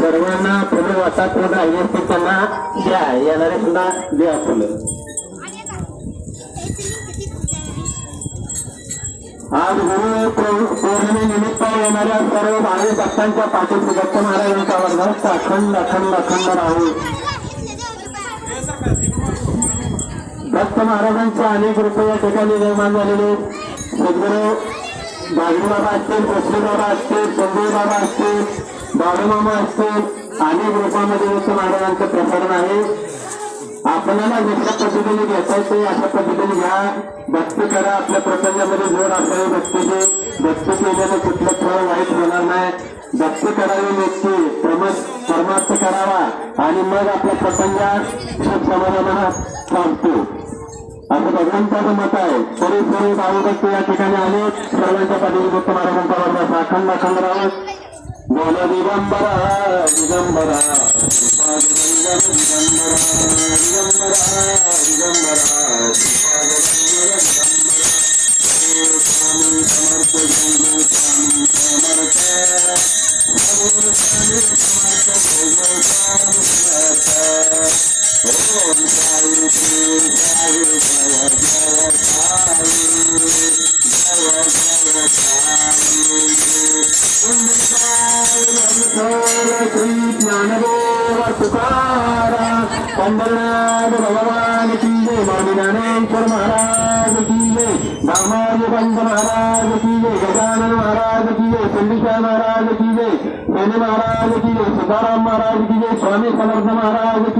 सर्वांना फुलं वाटतात कोण आहे ते त्यांना द्या येणारे सुद्धा द्या फुलं. आज गुरु पौ- पौर्णिमेनिमित्त येणाऱ्या सर्व भावी भक्तांच्या पाठी दत्त महाराजांचा वर्गात अखंड अखंड अखंड राहू. दत्त महाराजांचे अनेक रुपये या ठिकाणी निर्माण झालेले सद्गुरू बागरी बाबा असतील कृष्णी बाबा असतील संजय बाबा असतील बाळूमामा असतील अनेक रूपामध्ये दत्त महाराजांचं प्रसारण आहे. आपल्याला जशा पद्धतीने घेता येते अशा पद्धतीने घ्या. भक्ती करा. आपल्या प्रसंगामध्ये जोड असावी भक्तीचे. भक्ती केल्याने कुठलं फळ वाईट होणार नाही. भक्ती करावी व्यक्ती. प्रमत परमार्थ करावा. आणि मग आपल्या प्रसंगात खूप समाधानात थांबतो असं भगवंताचं मत आहे. तरी सर्व भावभक्त या ठिकाणी आले. सर्वांच्या पाठीवर दत्त महाराजांचा वर्ग अखंड अखंड राहत बोल दिगंबरा दिगंबरा श्रीपाद वंदन दिगंबरा दिगंबरा दिगंबरा श्रीपाद वंदन दिगंबरा स्वामी समर्थ जय स्वामी समर्थ प्रभू स्वामी समर्थ जय स्वामी समर्थ ओम साई श्री साई जय जय साई जय जय साई శ్రీ జ్ఞానదేవ తుకార వందనాథ భగవాన్ కీ జయ మాది జ్ఞానేశ్వర మహారాజ్ కీ జయ దామాది పంత మహారాజ్ కీ జయ గజానన మహారాజ్ కీ జయ చండికా మహారాజ్ కీ జయ సైని మహారాజ్ కీ జయ స్వామి సమర్థ మహారాజ్